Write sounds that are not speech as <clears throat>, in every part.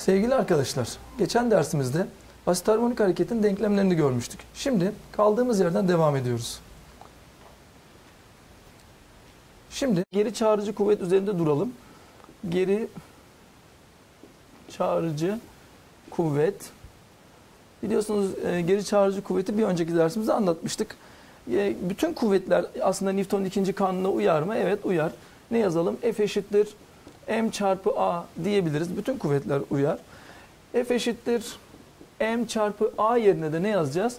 Sevgili arkadaşlar, geçen dersimizde basit harmonik hareketin denklemlerini görmüştük. Şimdi kaldığımız yerden devam ediyoruz. Şimdi geri çağrıcı kuvvet üzerinde duralım. Geri çağrıcı kuvvet. Biliyorsunuz e, geri çağrıcı kuvveti bir önceki dersimizde anlatmıştık. E, bütün kuvvetler aslında Newton'un ikinci kanununa uyar mı? Evet uyar. Ne yazalım? F eşittir m çarpı a diyebiliriz. Bütün kuvvetler uyar. F eşittir m çarpı a yerine de ne yazacağız?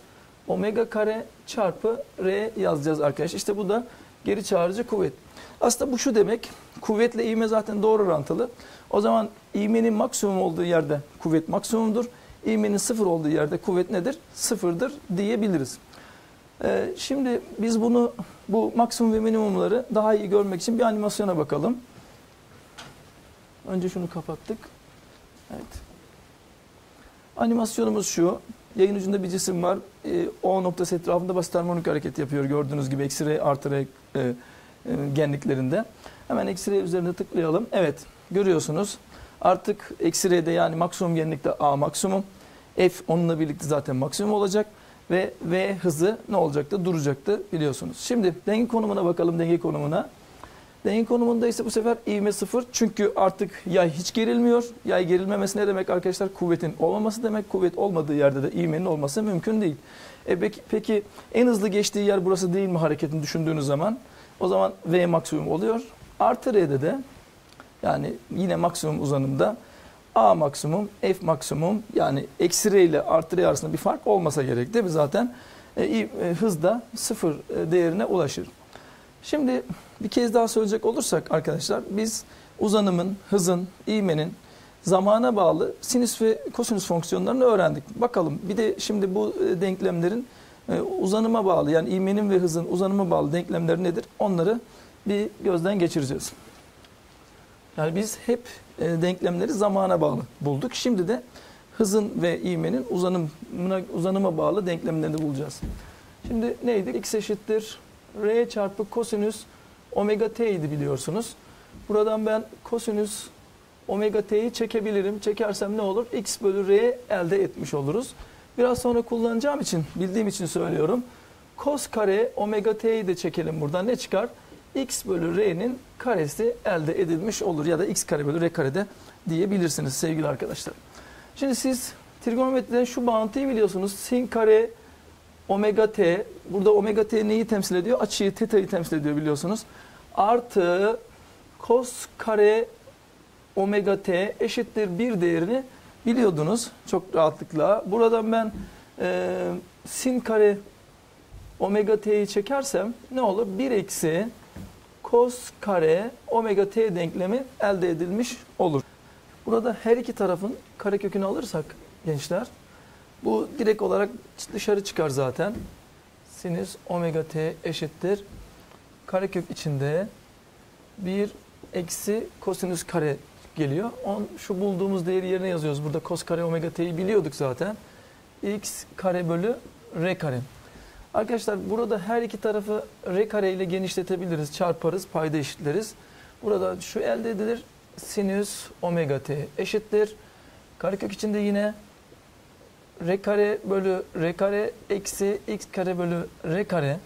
Omega kare çarpı r yazacağız arkadaşlar. İşte bu da geri çağrıcı kuvvet. Aslında bu şu demek. Kuvvetle ivme zaten doğru orantılı. O zaman ivmenin maksimum olduğu yerde kuvvet maksimumdur. İvmenin sıfır olduğu yerde kuvvet nedir? Sıfırdır diyebiliriz. Ee, şimdi biz bunu bu maksimum ve minimumları daha iyi görmek için bir animasyona bakalım. Önce şunu kapattık. Evet. Animasyonumuz şu. Yayın ucunda bir cisim var. E, o noktası etrafında basit harmonik hareket yapıyor. Gördüğünüz gibi R artı e, e, genliklerinde. Hemen eksi R üzerinde tıklayalım. Evet görüyorsunuz. Artık R'de yani maksimum genlikte A maksimum. F onunla birlikte zaten maksimum olacak. Ve V hızı ne olacaktı? Duracaktı biliyorsunuz. Şimdi denge konumuna bakalım denge konumuna. Denge konumunda ise bu sefer ivme sıfır. Çünkü artık yay hiç gerilmiyor. Yay gerilmemesi ne demek arkadaşlar? Kuvvetin olmaması demek. Kuvvet olmadığı yerde de ivmenin olması mümkün değil. E peki, en hızlı geçtiği yer burası değil mi hareketin düşündüğünüz zaman? O zaman V maksimum oluyor. Artı R'de de yani yine maksimum uzanımda A maksimum, F maksimum yani eksi R ile artı R arasında bir fark olmasa gerek değil mi? Zaten e, e, hız da sıfır e, değerine ulaşır. Şimdi bir kez daha söyleyecek olursak arkadaşlar biz uzanımın, hızın, ivmenin zamana bağlı sinüs ve kosinüs fonksiyonlarını öğrendik. Bakalım bir de şimdi bu e, denklemlerin e, uzanıma bağlı yani ivmenin ve hızın uzanıma bağlı denklemleri nedir? Onları bir gözden geçireceğiz. Yani biz hep e, denklemleri zamana bağlı bulduk. Şimdi de hızın ve ivmenin uzanımına, uzanıma bağlı denklemlerini bulacağız. Şimdi neydi? X eşittir R çarpı kosinüs omega t idi biliyorsunuz. Buradan ben kosinüs omega t'yi çekebilirim. Çekersem ne olur? X bölü R elde etmiş oluruz. Biraz sonra kullanacağım için, bildiğim için söylüyorum. Kos kare omega t'yi de çekelim buradan. Ne çıkar? X bölü R'nin karesi elde edilmiş olur. Ya da X kare bölü R kare de diyebilirsiniz sevgili arkadaşlar. Şimdi siz trigonometriden şu bağıntıyı biliyorsunuz. Sin kare omega t. Burada omega t neyi temsil ediyor? Açıyı, teta'yı temsil ediyor biliyorsunuz. Artı kos kare omega t eşittir bir değerini biliyordunuz çok rahatlıkla. Buradan ben e, sin kare omega t'yi çekersem ne olur? 1 eksi kos kare omega t denklemi elde edilmiş olur. Burada her iki tarafın karekökünü alırsak gençler bu direkt olarak dışarı çıkar zaten. Sinüs omega t eşittir. Karekök içinde 1 eksi kosinüs kare geliyor. On, şu bulduğumuz değeri yerine yazıyoruz. Burada kos kare omega t'yi biliyorduk zaten. x kare bölü r kare. Arkadaşlar burada her iki tarafı r kare ile genişletebiliriz. Çarparız, payda eşitleriz. Burada şu elde edilir. Sinüs omega t eşittir. Karekök içinde yine r kare bölü r kare eksi x kare bölü r kare.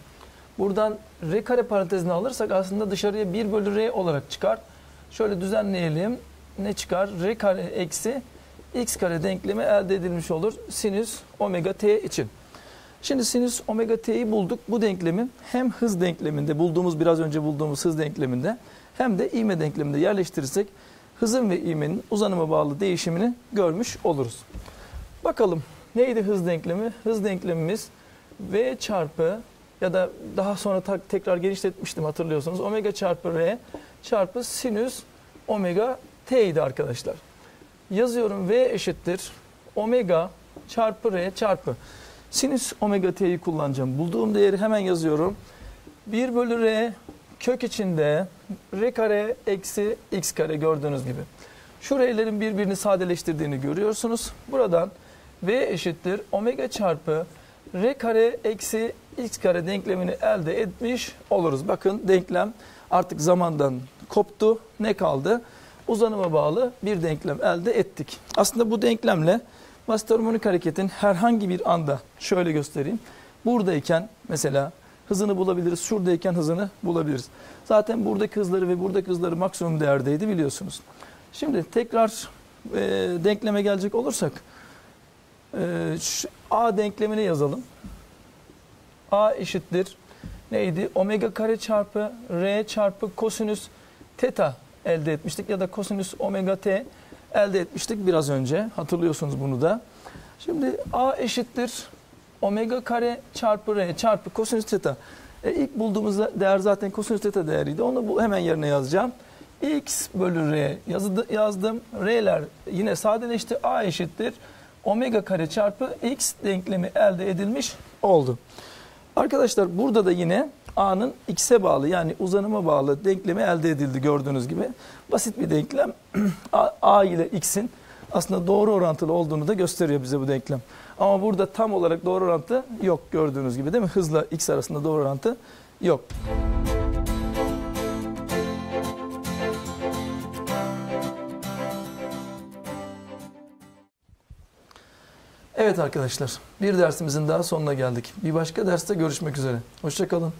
Buradan r kare parantezini alırsak aslında dışarıya 1 bölü r olarak çıkar. Şöyle düzenleyelim. Ne çıkar? r kare eksi x kare denklemi elde edilmiş olur. Sinüs omega t için. Şimdi sinüs omega t'yi bulduk. Bu denklemi hem hız denkleminde bulduğumuz biraz önce bulduğumuz hız denkleminde hem de ivme denkleminde yerleştirirsek hızın ve ivmenin uzanıma bağlı değişimini görmüş oluruz. Bakalım neydi hız denklemi? Hız denklemimiz v çarpı ya da daha sonra tekrar genişletmiştim hatırlıyorsunuz. Omega çarpı r çarpı sinüs omega t idi arkadaşlar. Yazıyorum v eşittir omega çarpı r çarpı Sinüs omega t'yi kullanacağım. Bulduğum değeri hemen yazıyorum. 1 bölü r kök içinde r kare eksi x kare gördüğünüz gibi. Şu r'lerin birbirini sadeleştirdiğini görüyorsunuz. Buradan v eşittir omega çarpı r kare eksi x kare denklemini elde etmiş oluruz. Bakın denklem artık zamandan koptu. Ne kaldı? uzanıma bağlı bir denklem elde ettik. Aslında bu denklemle basit harmonik hareketin herhangi bir anda şöyle göstereyim. Buradayken mesela hızını bulabiliriz. Şuradayken hızını bulabiliriz. Zaten buradaki hızları ve buradaki hızları maksimum değerdeydi biliyorsunuz. Şimdi tekrar e, denkleme gelecek olursak e, şu A denklemini yazalım. A eşittir neydi? Omega kare çarpı R çarpı kosinüs teta elde etmiştik ya da kosinüs omega t elde etmiştik biraz önce. Hatırlıyorsunuz bunu da. Şimdi A eşittir omega kare çarpı R çarpı kosinüs teta. E, ilk bulduğumuz değer zaten kosinüs teta değeriydi. Onu bu hemen yerine yazacağım. X bölü R yazdı, yazdım. R'ler yine sadeleşti. A eşittir. Omega kare çarpı X denklemi elde edilmiş oldu. Arkadaşlar burada da yine A'nın X'e bağlı yani uzanıma bağlı denklemi elde edildi gördüğünüz gibi. Basit bir denklem. <clears throat> A, A ile X'in aslında doğru orantılı olduğunu da gösteriyor bize bu denklem. Ama burada tam olarak doğru orantı yok gördüğünüz gibi değil mi? Hızla X arasında doğru orantı yok. Evet arkadaşlar bir dersimizin daha sonuna geldik. Bir başka derste görüşmek üzere. Hoşçakalın.